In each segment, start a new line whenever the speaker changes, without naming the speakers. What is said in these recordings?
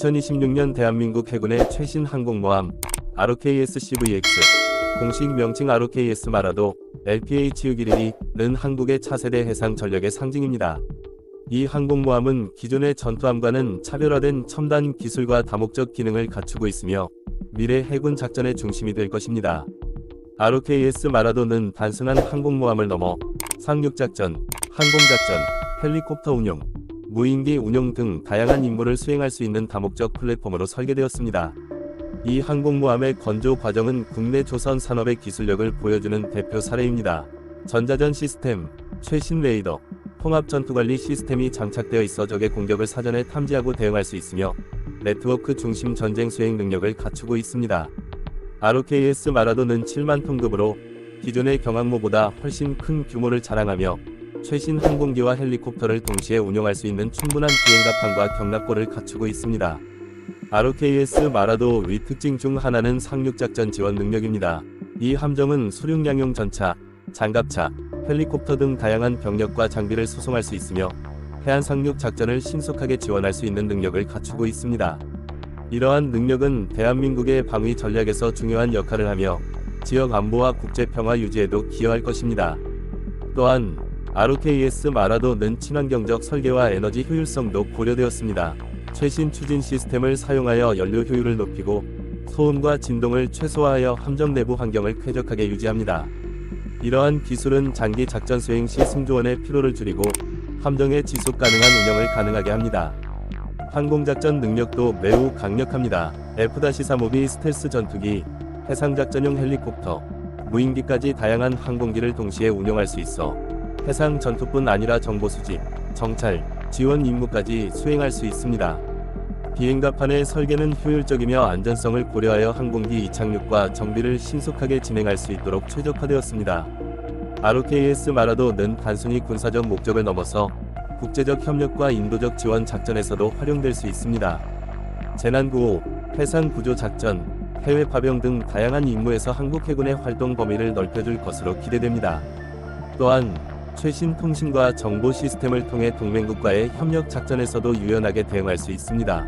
2026년 대한민국 해군의 최신 항공모함 ROKS-CVX 공식 명칭 ROKS 마라도 LPH-611는 한국의 차세대 해상 전력의 상징입니다. 이 항공모함은 기존의 전투함과는 차별화된 첨단 기술과 다목적 기능을 갖추고 있으며 미래 해군 작전의 중심이 될 것입니다. ROKS 마라도는 단순한 항공모함을 넘어 상륙작전, 항공작전, 헬리콥터 운용, 무인기 운용 등 다양한 임무를 수행할 수 있는 다목적 플랫폼으로 설계되었습니다. 이 항공모함의 건조 과정은 국내 조선 산업의 기술력을 보여주는 대표 사례입니다. 전자전 시스템, 최신 레이더, 통합 전투 관리 시스템이 장착되어 있어 적의 공격을 사전에 탐지하고 대응할 수 있으며 네트워크 중심 전쟁 수행 능력을 갖추고 있습니다. ROKS 마라도는 7만 톤급으로 기존의 경항모보다 훨씬 큰 규모를 자랑하며 최신 항공기와 헬리콥터를 동시에 운용할 수 있는 충분한 비행갑판과 경납고를 갖추고 있습니다. ROKS 마라도 위 특징 중 하나는 상륙작전 지원 능력입니다. 이 함정은 수륙 양용 전차, 장갑차, 헬리콥터 등 다양한 병력과 장비를 수송할 수 있으며 해안 상륙 작전을 신속하게 지원할 수 있는 능력을 갖추고 있습니다. 이러한 능력은 대한민국의 방위 전략에서 중요한 역할을 하며 지역 안보와 국제 평화 유지에도 기여할 것입니다. 또한 ROKS 마라도는 친환경적 설계와 에너지 효율성도 고려되었습니다. 최신 추진 시스템을 사용하여 연료 효율을 높이고 소음과 진동을 최소화하여 함정 내부 환경을 쾌적하게 유지합니다. 이러한 기술은 장기 작전 수행 시 승조원의 피로를 줄이고 함정의 지속 가능한 운영을 가능하게 합니다. 항공작전 능력도 매우 강력합니다. F-35B 스텔스 전투기, 해상작전용 헬리콥터, 무인기까지 다양한 항공기를 동시에 운용할 수 있어 해상 전투뿐 아니라 정보 수집, 정찰, 지원 임무까지 수행할 수 있습니다. 비행갑판의 설계는 효율적이며 안전성을 고려하여 항공기 이착륙과 정비를 신속하게 진행할 수 있도록 최적화되었습니다. ROKS 마라도는 단순히 군사적 목적을 넘어서 국제적 협력과 인도적 지원 작전에서도 활용될 수 있습니다. 재난구호, 해상구조 작전, 해외 파병 등 다양한 임무에서 한국 해군의 활동 범위를 넓혀줄 것으로 기대됩니다. 또한 최신 통신과 정보 시스템을 통해 동맹국과의 협력 작전에서도 유연하게 대응할 수 있습니다.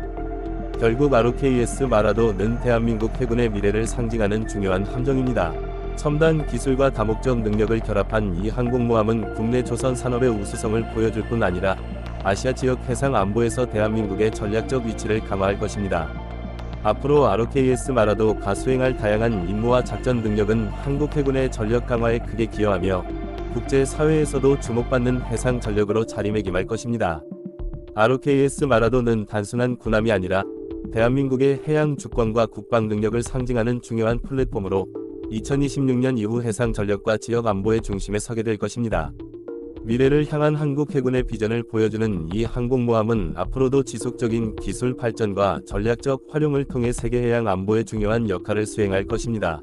결국 ROKS 마라도는 대한민국 해군의 미래를 상징하는 중요한 함정입니다. 첨단 기술과 다목적 능력을 결합한 이 항공모함은 국내 조선 산업의 우수성을 보여줄 뿐 아니라 아시아 지역 해상 안보에서 대한민국의 전략적 위치를 강화할 것입니다. 앞으로 ROKS 마라도가 수행할 다양한 임무와 작전 능력은 한국 해군의 전력 강화에 크게 기여하며 국제 사회에서도 주목받는 해상 전력으로 자리매김할 것입니다. ROKS 마라도는 단순한 군함이 아니라 대한민국의 해양 주권과 국방 능력을 상징하는 중요한 플랫폼으로 2026년 이후 해상 전력과 지역 안보의 중심에 서게 될 것입니다. 미래를 향한 한국 해군의 비전을 보여주는 이 항공모함은 앞으로도 지속적인 기술 발전과 전략적 활용을 통해 세계 해양 안보에 중요한 역할을 수행할 것입니다.